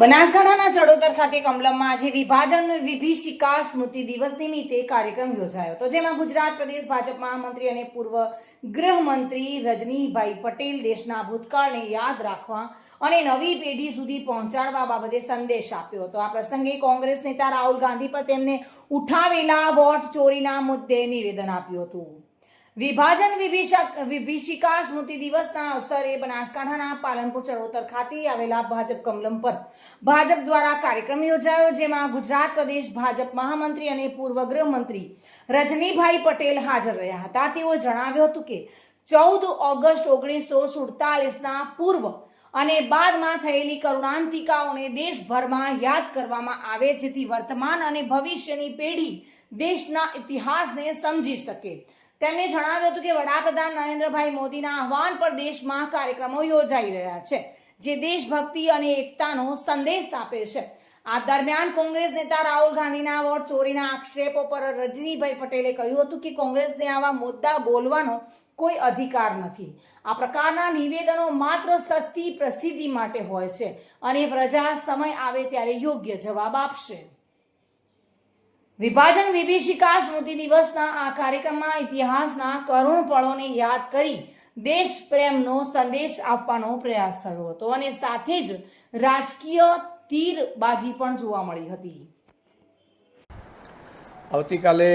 બનાસકાંઠાના ચડોતર ખાતે કમલમમાં આજે વિભાજન વિભીષિકા સ્મૃતિ દિવસ નિમિત્તે કાર્યક્રમ યોજાયો હતો. જેમાં ગુજરાત પ્રદેશ ભાજપ મહામંત્રી અને પૂર્વ ગૃહમંત્રી રજનીભાઈ પટેલ દેશના ભૂતકાળને યાદ રાખવા અને નવી પેઢી સુધી પહોંચાડવા બાબતે સંદેશ આપ્યો હતો. આ પ્રસંગે કોંગ્રેસ નેતા રાહુલ ગાંધી પર તેમને ઉઠાવેલા વોટ ચોરીના મુદ્દે નિવેદન આપ્યું હતું. વિભાજન વિભીષક સ્મૃતિ દિવસના અવસરે બનાસકાંઠાના પાલનપુર ચરોતર ખાતે આવેલા ભાજપ કમલમ પર ભાજપ દ્વારા કાર્યક્રમ યોજાયો, જેમાં ગુજરાત પ્રદેશ ભાજપ મહામંત્રી અને પૂર્વ ગૃહમંત્રી રજનીભાઈ પટેલ હાજર રહ્યા હતા. તેઓ જણાવ્યું હતું કે, ચૌદ ઓગસ્ટ ઓગણીસો સુડતાલીસના પૂર્વ અને બાદમાં થયેલી કરુણાંતિકાઓને દેશભરમાં યાદ કરવામાં આવે, જેથી વર્તમાન અને ભવિષ્યની પેઢી દેશના ઇતિહાસને સમજી શકે. તેમણે જણાવ્યું હતું કે વડાપ્રધાન નરેન્દ્રભાઈ મોદીના આહવાન પર દેશમાં કાર્યક્રમો યોજાઈ રહ્યા છે, જે દેશભક્તિ અને એકતાનો સંદેશ આપે છે. આ દરમિયાન કોંગ્રેસ નેતા રાહુલ ગાંધીના વોટ ચોરીના આક્ષેપો પર રજનીભાઈ પટેલે કહ્યું હતું કે કોંગ્રેસને આવા મુદ્દા બોલવાનો કોઈ અધિકાર નથી. આ પ્રકારના નિવેદનો માત્ર સસ્તી પ્રસિદ્ધિ માટે હોય છે અને પ્રજા સમય આવે ત્યારે યોગ્ય જવાબ આપશે. વિભાજન વિભીષિકા સ્મૃતિ દિવસના આ કાર્યક્રમમાં ઇતિહાસના કરુણ પળોને યાદ કરી દેશ પ્રેમનો સંદેશ આપવાનો પ્રયાસ થયો હતો અને સાથે જ રાજકીય તીરબાજી પણ જોવા મળી હતી. આવતીકાલે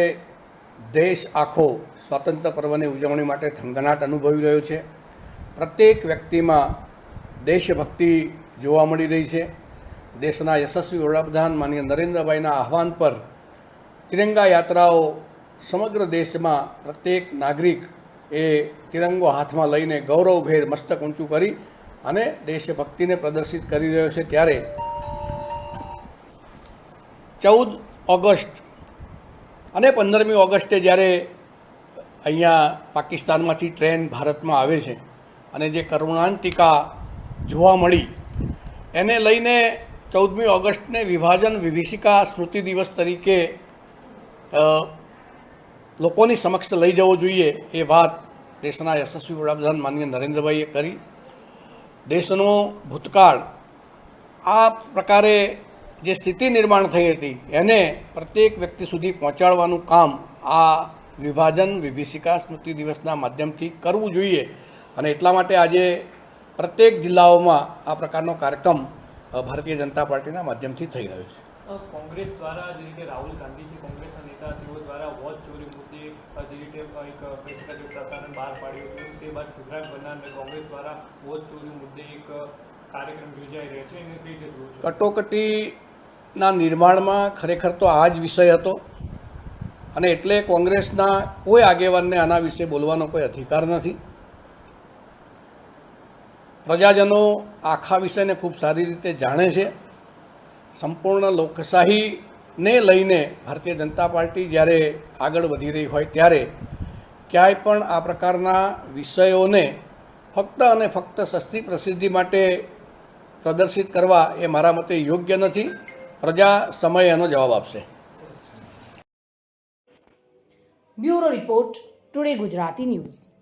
દેશ આખો સ્વાતંત્ર્ય પર્વની ઉજવણી માટે થનગનાટ અનુભવી રહ્યો છે. પ્રત્યેક વ્યક્તિમાં દેશભક્તિ જોવા મળી રહી છે. દેશના યશસ્વી વડાપ્રધાન માનીય નરેન્દ્રભાઈના આહવાન પર તિરંગા યાત્રાઓ સમગ્ર દેશમાં પ્રત્યેક નાગરિક એ તિરંગો હાથમાં લઈને ગૌરવભેર મસ્તક ઊંચું કરી અને દેશભક્તિને પ્રદર્શિત કરી રહ્યો છે ત્યારે ચૌદ ઓગસ્ટ અને પંદરમી ઓગસ્ટે જ્યારે અહીંયા પાકિસ્તાનમાંથી ટ્રેન ભારતમાં આવે છે અને જે કરુણાંતિકા જોવા મળી, એને લઈને ચૌદમી ઓગસ્ટને વિભાજન વિભીષિકા સ્મૃતિ દિવસ તરીકે લોકોની સમક્ષ લઈ જવો જોઈએ એ વાત દેશના યશસ્વી વડાપ્રધાન માનનીય નરેન્દ્રભાઈએ કરી. દેશનો ભૂતકાળ આ પ્રકારે જે સ્થિતિ નિર્માણ થઈ હતી, એને પ્રત્યેક વ્યક્તિ સુધી પહોંચાડવાનું કામ આ વિભાજન વિભીષિકા સ્મૃતિ દિવસના માધ્યમથી કરવું જોઈએ. અને એટલા માટે આજે પ્રત્યેક જિલ્લાઓમાં આ પ્રકારનો કાર્યક્રમ ભારતીય જનતા પાર્ટીના માધ્યમથી થઈ રહ્યો છે. કોંગ્રેસ દ્વારા જે રીતે રાહુલ ગાંધી છે, કોંગ્રેસના નેતા, તેઓ દ્વારા વોચ ચોરી મુદ્દે જે રીતે એક પ્રેસકા પ્રસારણ બહાર પાડ્યું હતું, તે બાદ ગુજરાત અને કોંગ્રેસ દ્વારા વોચ ચોરી મુદ્દે એક કાર્યક્રમ યોજાઈ રહ્યો છે, એને કઈ રીતે કટોકટીના નિર્માણમાં ખરેખર તો આ જ વિષય હતો અને એટલે કોંગ્રેસના કોઈ આગેવાનને આના વિશે બોલવાનો કોઈ અધિકાર નથી. પ્રજાજનો આખા વિષયને ખૂબ સારી રીતે જાણે છે. સંપૂર્ણ લોકશાહીને લઈને ભારતીય જનતા પાર્ટી જ્યારે આગળ વધી રહી હોય ત્યારે ક્યાંય પણ આ પ્રકારના વિષયોને ફક્ત અને ફક્ત સસ્તી પ્રસિદ્ધિ માટે પ્રદર્શિત કરવા એ મારા મતે યોગ્ય નથી. પ્રજા સમય એનો જવાબ આપશે. Bureau report, today Gujarati news.